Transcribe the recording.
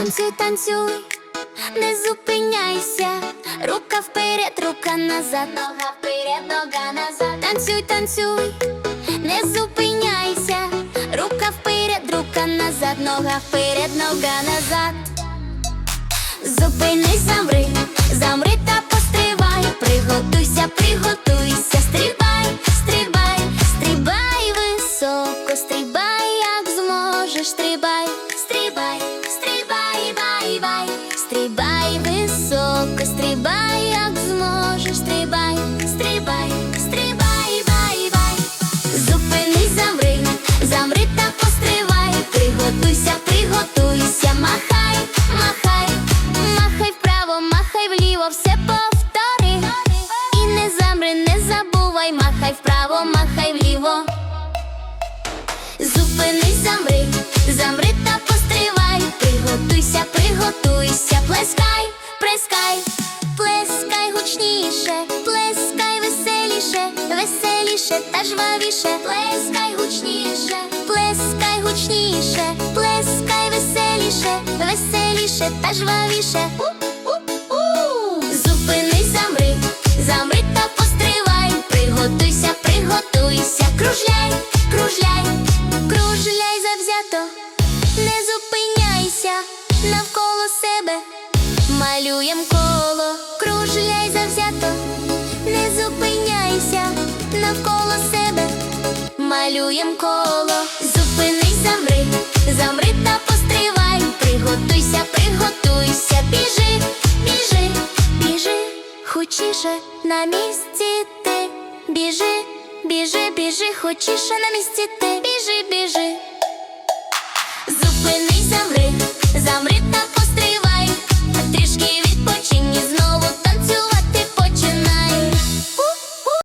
Танцюй, танцюй, не зупиняйся, рука вперед, рука назад, нога вперед, нога назад. Танцюй, танцюй, не зупиняйся, рука вперед, рука назад, нога вперед, нога назад. Зупинись, замри, махай вліво. Зупинись, замри, замри та постривай, приготуйся, приготуйся, плескай, плескай, плескай гучніше, плескай веселіше, веселіше та жвавіше, плескай гучніше, плескай гучніше, плескай веселіше, веселіше та жвавіше. Кружляй, кружляй, завзято, не зупиняйся навколо себе, малюєм коло, кружляй завзято, не зупиняйся навколо себе, малюєм коло, зупинись, замри, замри та постривай, приготуйся, приготуйся, біжи, біжи, біжи, хочіше на місці ти, біжи, біжи, біжи, хочеш на місці ти, біжи, біжи.